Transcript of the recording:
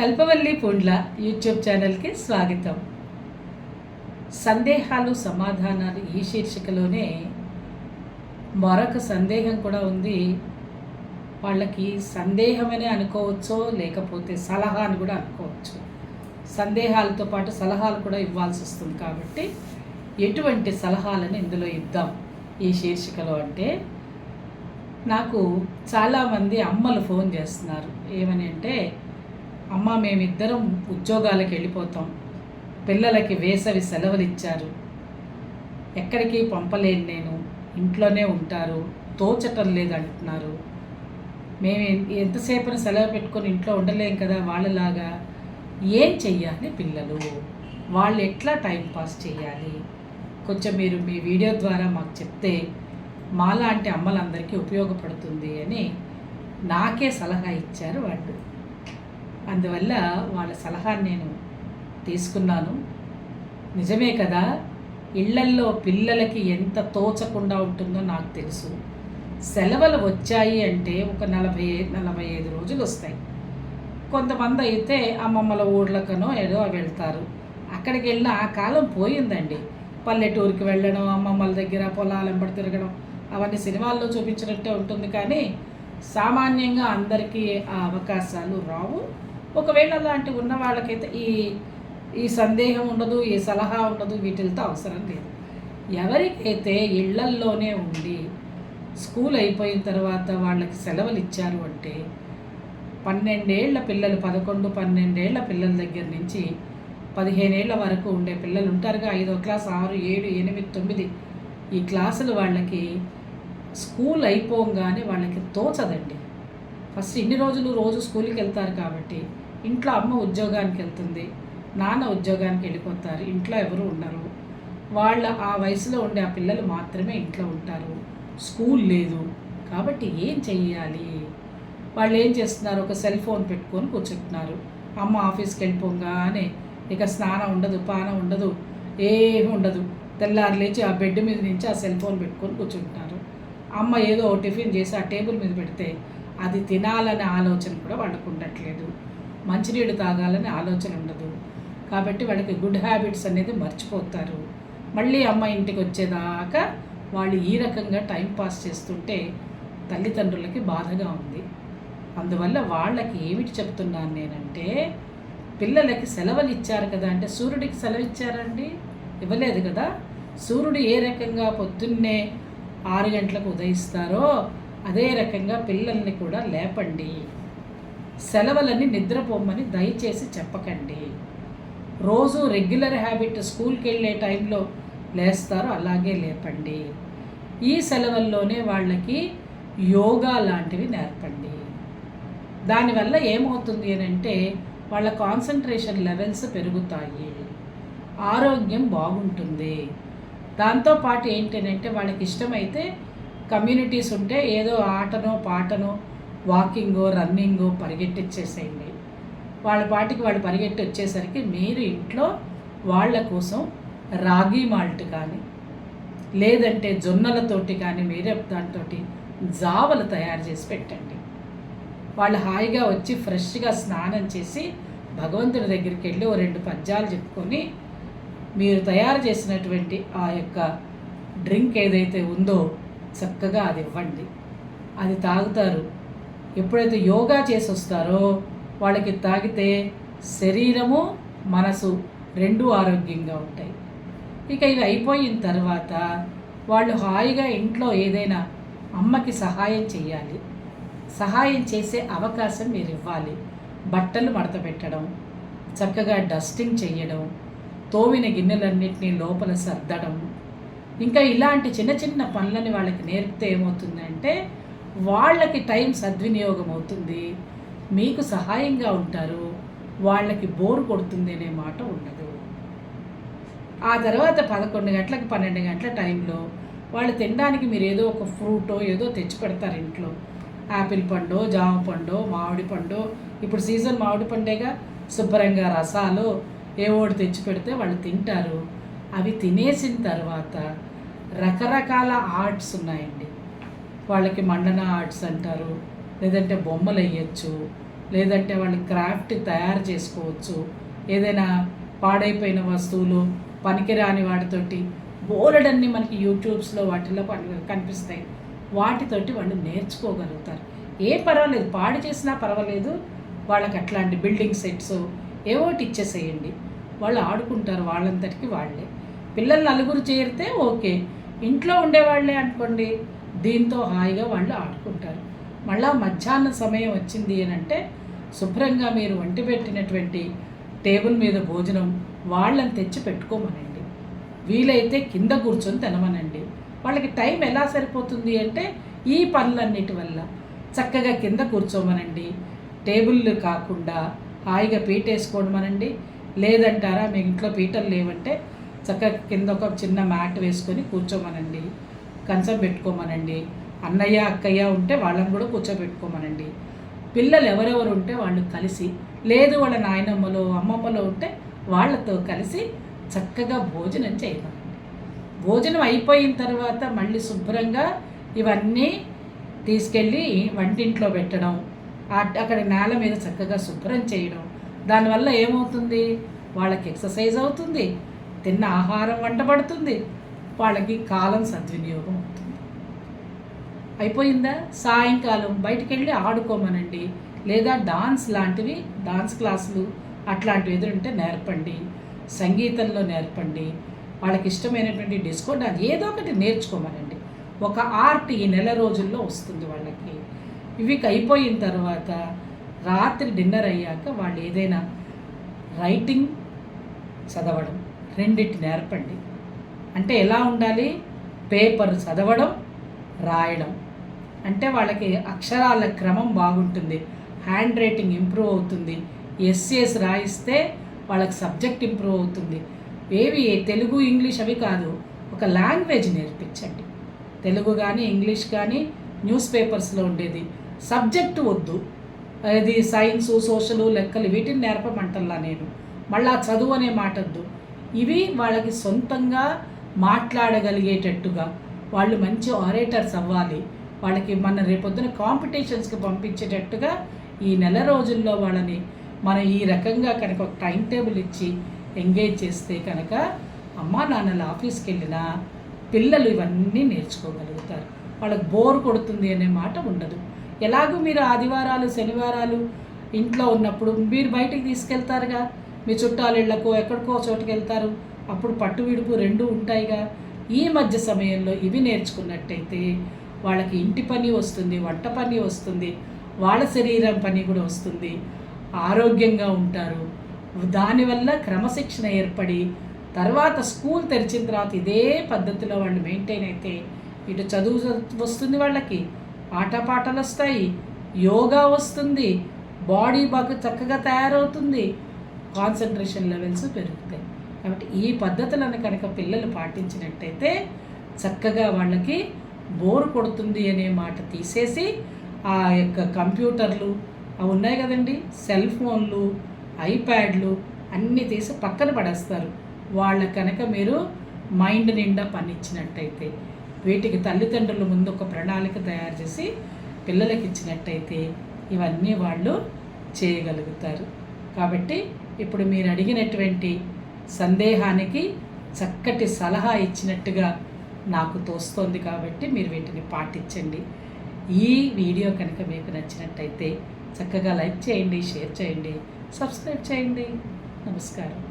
కల్పవల్లి పుండ్ల YouTube ఛానల్కి స్వాగతం. సందేహాలు సమాధానాలు ఈ శీర్షికలోనే మరొక సందేహం కూడా ఉంది. వాళ్ళకి సందేహమనే అనుకోవచ్చో లేకపోతే సలహా అని కూడా అనుకోవచ్చు. సందేహాలతో పాటు సలహాలు కూడా ఇవ్వాల్సి వస్తుంది కాబట్టి ఎటువంటి సలహాలను ఇందులో ఇద్దాం ఈ శీర్షికలో అంటే. నాకు చాలామంది అమ్మలు ఫోన్ చేస్తున్నారు. ఏమని అంటే అమ్మ మేమిద్దరం ఉద్యోగాలకు వెళ్ళిపోతాం. పిల్లలకి వేసవి సెలవులు ఇచ్చారు ఎక్కడికి పంపలేను నేను. ఇంట్లోనే ఉంటారు. తోచటం లేదంటున్నారు. మేము ఎంతసేపు సెలవు పెట్టుకొని ఇంట్లో ఉండలేం కదా వాళ్ళలాగా. ఏం చెయ్యాలి పిల్లలు? వాళ్ళు ఎట్లా టైం పాస్ చేయాలి కొంచెం మీరు మీ వీడియో ద్వారా మాకు చెప్తే మాలాంటి అమ్మలందరికీ ఉపయోగపడుతుంది అని నాకే సలహా ఇచ్చారు వాళ్ళు. అందువల్ల వాళ్ళ సలహా నేను తీసుకున్నాను. నిజమే కదా ఇళ్ళల్లో పిల్లలకి ఎంత తోచకుండా ఉంటుందో నాకు తెలుసు. సెలవులు వచ్చాయి అంటే ఒక నలభై నలభై ఐదు రోజులు వస్తాయి. కొంతమంది అయితే అమ్మమ్మల ఊళ్ళకనో ఏదో వెళ్తారు. అక్కడికి వెళ్ళిన ఆ కాలం పోయిందండి. పల్లెటూరికి వెళ్ళడం అమ్మమ్మల దగ్గర పొలాల వెంబడి తిరగడం అవన్నీ సినిమాల్లో చూపించినట్టే ఉంటుంది కానీ సామాన్యంగా అందరికీ ఆ అవకాశాలు రావు. ఒకవేళ అలాంటి ఉన్న వాళ్ళకైతే ఈ ఈ సందేహం ఉండదు ఈ సలహా ఉండదు వీటితో అవసరం లేదు. ఎవరికైతే ఇళ్ళల్లోనే ఉండి స్కూల్ అయిపోయిన తర్వాత వాళ్ళకి సెలవులు ఇచ్చారు అంటే పన్నెండేళ్ళ పిల్లలు పదకొండు పన్నెండేళ్ళ పిల్లల దగ్గర నుంచి పదిహేనేళ్ళ వరకు ఉండే పిల్లలు ఉంటారుగా ఐదో క్లాస్ ఆరు ఏడు ఎనిమిది తొమ్మిది. ఈ క్లాసులు వాళ్ళకి స్కూల్ అయిపోగానే వాళ్ళకి తోచదండి. ఫస్ట్ ఇన్ని రోజులు రోజు స్కూల్కి వెళ్తారు కాబట్టి ఇంట్లో అమ్మ ఉద్యోగానికి వెళ్తుంది నాన్న ఉద్యోగానికి వెళ్ళిపోతారు ఇంట్లో ఎవరు ఉండరు. వాళ్ళ ఆ వయసులో ఉండే ఆ పిల్లలు మాత్రమే ఇంట్లో ఉంటారు. స్కూల్ లేదు. కాబట్టి ఏం చెయ్యాలి? వాళ్ళు ఏం చేస్తున్నారు? ఒక సెల్ ఫోన్ పెట్టుకొని కూర్చుంటున్నారు. అమ్మ ఆఫీస్కి వెళ్ళిపోగానే ఇక స్నానం ఉండదు పానం ఉండదు ఏమి ఉండదు. తెల్లారు లేచి ఆ బెడ్ మీద నుంచి ఆ సెల్ ఫోన్ పెట్టుకొని కూర్చుంటున్నారు. అమ్మ ఏదో టిఫిన్ చేసి ఆ టేబుల్ మీద పెడితే అది తినాలనే ఆలోచన కూడా వాళ్ళకు ఉండట్లేదు. మంచినీళ్ళు తాగాలనే ఆలోచన ఉండదు. కాబట్టి వాళ్ళకి గుడ్ హ్యాబిట్స్ అనేది మర్చిపోతారు. మళ్ళీ అమ్మ ఇంటికి వచ్చేదాకా వాళ్ళు ఈ రకంగా టైం పాస్ చేస్తుంటే తల్లిదండ్రులకి బాధగా ఉంది. అందువల్ల వాళ్ళకి ఏమిటి చెప్తున్నాను నేనంటే పిల్లలకి సెలవులు ఇచ్చారు కదా అంటే సూర్యుడికి సెలవు ఇచ్చారండి ఇవ్వలేదు కదా. సూర్యుడు ఏ రకంగా పొద్దున్నే ఆరు గంటలకు ఉదయిస్తారో అదే రకంగా పిల్లల్ని కూడా లేపండి. సెలవులని నిద్రపోమని దయచేసి చెప్పకండి. రోజు రెగ్యులర్ హ్యాబిట్ స్కూల్కి వెళ్ళే టైంలో లేస్తారో అలాగే లేపండి. ఈ సెలవుల్లోనే వాళ్ళకి యోగా లాంటివి నేర్పండి. దానివల్ల ఏమవుతుంది అని అంటే వాళ్ళ కాన్సన్ట్రేషన్ లెవెల్స్ పెరుగుతాయి. ఆరోగ్యం బాగుంటుంది. దాంతోపాటు ఏంటంటే వాళ్ళకి ఇష్టమైతే కమ్యూనిటీస్ ఉంటే ఏదో ఆటనో పాటనో వాకింగో రన్నింగో పరిగెట్టిచ్చేసేయండి. వాళ్ళ పాటికి వాళ్ళు పరిగెట్టి వచ్చేసరికి మీరు ఇంట్లో వాళ్ళ కోసం రాగి మాల్ట్ కానీ లేదంటే జొన్నలతోటి కానీ మీరే దాంతో జావలు తయారు చేసి పెట్టండి. వాళ్ళు హాయిగా వచ్చి ఫ్రెష్గా స్నానం చేసి భగవంతుడి దగ్గరికి వెళ్ళి ఓ రెండు పద్యాలు చెప్పుకొని మీరు తయారు చేసినటువంటి ఆ యొక్క డ్రింక్ ఏదైతే ఉందో చక్కగా అది ఇవ్వండి. అది తాగుతారు. ఎప్పుడైతే యోగా చేసి వస్తారో వాళ్ళకి తాగితే శరీరము మనసు రెండు ఆరోగ్యంగా ఉంటాయి. ఇక ఇవి అయిపోయిన తర్వాత వాళ్ళు హాయిగా ఇంట్లో ఏదైనా అమ్మకి సహాయం చేయాలి. సహాయం చేసే అవకాశం మీరు ఇవ్వాలి. బట్టలు మడత పెట్టడం చక్కగా డస్టింగ్ చేయడం తోమిన గిన్నెలన్నింటినీ లోపల సర్దడం ఇంకా ఇలాంటి చిన్న చిన్న పనులని వాళ్ళకి నేర్పితే ఏమవుతుందంటే వాళ్ళకి టైం సద్వినియోగం అవుతుంది మీకు సహాయంగా ఉంటారు వాళ్ళకి బోర్ కొడుతుంది అనే మాట ఉండదు. ఆ తర్వాత పదకొండు గంటలకు పన్నెండు గంటల టైంలో వాళ్ళు తినడానికి మీరు ఏదో ఒక ఫ్రూటో ఏదో తెచ్చి పెడతారు ఇంట్లో. యాపిల్ పండు జామ పండు మామిడి పండు ఇప్పుడు సీజన్ మామిడి పండేగా శుభ్రంగా రసాలు ఏవోటి తెచ్చి పెడితే వాళ్ళు తింటారు. అవి తినేసిన తర్వాత రకరకాల ఆర్ట్స్ ఉన్నాయండి. వాళ్ళకి మండన ఆర్ట్స్ అంటారు లేదంటే బొమ్మలు వేయచ్చు లేదంటే వాళ్ళు క్రాఫ్ట్ తయారు చేసుకోవచ్చు. ఏదైనా పాడైపోయిన వస్తువులు పనికిరాని వాటితోటి బోలెడన్ని మనకి యూట్యూబ్స్లో వాటిల్లో పని- కనిపిస్తాయి. వాటితోటి వాళ్ళు నేర్చుకోగలుగుతారు. ఏ పర్వాలేదు పాడు చేసినా పర్వాలేదు. వాళ్ళకి అట్లాంటి బిల్డింగ్ సెట్స్ ఏవోటి ఇచ్చేసేయండి. వాళ్ళు ఆడుకుంటారు వాళ్ళంతటికి వాళ్ళే. పిల్లలు నలుగురు చేరితే ఓకే. ఇంట్లో ఉండేవాళ్ళే అనుకోండి దీంతో హాయిగా వాళ్ళు ఆడుకుంటారు. మళ్ళా మధ్యాహ్న సమయం వచ్చింది అని అంటే శుభ్రంగా మీరు వంటి పెట్టినటువంటి టేబుల్ మీద భోజనం వాళ్ళని తెచ్చి పెట్టుకోమనండి. వీలైతే కింద కూర్చొని తినమనండి. వాళ్ళకి టైం ఎలా సరిపోతుంది అంటే ఈ పనులన్నిటి వల్ల. చక్కగా కింద కూర్చోమనండి. టేబుల్ కాకుండా హాయిగా పీటేసుకోవడమనండి. లేదంటారా మీ ఇంట్లో పీటలు లేవంటే చక్కగా కింద ఒక చిన్న మ్యాట్ వేసుకొని కూర్చోమనండి. కంచం పెట్టుకోమనండి. అన్నయ్య అక్కయ్య ఉంటే వాళ్ళని కూడా కూర్చోబెట్టుకోమనండి. పిల్లలు ఎవరెవరు ఉంటే వాళ్ళు కలిసి లేదు వాళ్ళ నాయనమ్మలో అమ్మమ్మలో ఉంటే వాళ్ళతో కలిసి చక్కగా భోజనం చేయమనండి. భోజనం అయిపోయిన తర్వాత మళ్ళీ శుభ్రంగా ఇవన్నీ తీసుకెళ్ళి వంటింట్లో పెట్టడం అక్కడ నేల మీద చక్కగా శుభ్రం చేయడం. దానివల్ల ఏమవుతుంది? వాళ్ళకి ఎక్సర్సైజ్ అవుతుంది. తిన్న ఆహారం వంటబడుతుంది వాళ్ళకి కాలం సద్వినియోగం అవుతుంది. అయిపోయిందా? సాయంకాలం బయటికి వెళ్ళి ఆడుకోమనండి. లేదా డాన్స్ లాంటివి డాన్స్ క్లాసులు అట్లాంటివి ఎదురుంటే నేర్పండి. సంగీతంలో నేర్పండి. వాళ్ళకి ఇష్టమైనటువంటి డిస్కో డాన్స్ ఏదో ఒకటి నేర్చుకోమనండి. ఒక ఆర్ట్ ఈ నెల రోజుల్లో వస్తుంది వాళ్ళకి. ఇవి అయిపోయిన తర్వాత రాత్రి డిన్నర్ అయ్యాక వాళ్ళు ఏదైనా రైటింగ్ చదవడం రెండిటి నేర్పండి. అంటే ఎలా ఉండాలి? పేపర్ చదవడం రాయడం. అంటే వాళ్ళకి అక్షరాల క్రమం బాగుంటుంది. హ్యాండ్ రైటింగ్ ఇంప్రూవ్ అవుతుంది. ఎస్సీఎస్ రాయిస్తే వాళ్ళకి సబ్జెక్ట్ ఇంప్రూవ్ అవుతుంది. ఏవి? తెలుగు ఇంగ్లీష్ అవి కాదు. ఒక లాంగ్వేజ్ నేర్పించండి. తెలుగు కానీ ఇంగ్లీష్ కానీ న్యూస్ పేపర్స్లో ఉండేది. సబ్జెక్టు వద్దు. అది సైన్సు సోషలు లెక్కలు వీటిని నేర్పమంటల్లా నేను. మళ్ళా చదువు అనే మాట వద్దు ఇవి వాళ్ళకి సొంతంగా మాట్లాడగలిగేటట్టుగా వాళ్ళు మంచి ఆరేటర్స్ అవ్వాలి. వాళ్ళకి మన రేపొద్దున కాంపిటీషన్స్కి పంపించేటట్టుగా ఈ నెల రోజుల్లో వాళ్ళని మనం ఈ రకంగా కనుక ఒక టైం టేబుల్ ఇచ్చి ఎంగేజ్ చేస్తే కనుక అమ్మా నాన్నల ఆఫీస్కి వెళ్ళినా పిల్లలు ఇవన్నీ నేర్చుకోగలుగుతారు. వాళ్ళకి బోర్ కొడుతుంది అనే మాట ఉండదు. ఎలాగూ మీరు ఆదివారాలు శనివారాలు ఇంట్లో ఉన్నప్పుడు మీరు బయటికి తీసుకెళ్తారుగా? మీ చుట్టాలిళ్ళకో ఎక్కడికో చోటుకి వెళ్తారు అప్పుడు పట్టు విడుపు రెండు ఉంటాయిగా. ఈ మధ్య సమయంలో ఇవి నేర్చుకున్నట్టయితే వాళ్ళకి ఇంటి పని వస్తుంది వంట పని వస్తుంది వాళ్ళ శరీరం పని కూడా వస్తుంది. ఆరోగ్యంగా ఉంటారు. దానివల్ల క్రమశిక్షణ ఏర్పడి తర్వాత స్కూల్ తెరిచిన తర్వాత ఇదే పద్ధతిలో వాళ్ళు మెయింటైన్ అయితే ఇటు చదువు వస్తుంది వాళ్ళకి ఆటపాటలు వస్తాయి యోగా వస్తుంది బాడీ బాగా చక్కగా తయారవుతుంది. కాన్సన్ట్రేషన్ లెవెల్స్ పెరుగుతాయి. కాబట్టి ఈ పద్ధతులను కనుక పిల్లలు పాటించినట్టయితే చక్కగా వాళ్ళకి బోర్ కొడుతుంది అనే మాట తీసేసి ఆ యొక్క కంప్యూటర్లు అవి ఉన్నాయి కదండి సెల్ ఫోన్లు ఐప్యాడ్లు అన్నీ తీసి పక్కన పడేస్తారు. వాళ్ళ కనుక మీరు మైండ్ నిండా పనిచ్చినట్టయితే వీటికి తల్లిదండ్రుల ముందు ఒక ప్రణాళిక తయారు చేసి పిల్లలకి ఇచ్చినట్టయితే ఇవన్నీ వాళ్ళు చేయగలుగుతారు. కాబట్టి ఇప్పుడు మీరు అడిగినటువంటి సందేహానికి చక్కటి సలహా ఇచ్చినట్టుగా నాకు తోస్తోంది కాబట్టి మీరు వీటిని పాటించండి. ఈ వీడియో కనుక మీకు నచ్చినట్టయితే చక్కగా లైక్ చేయండి షేర్ చేయండి సబ్స్క్రైబ్ చేయండి. నమస్కారం.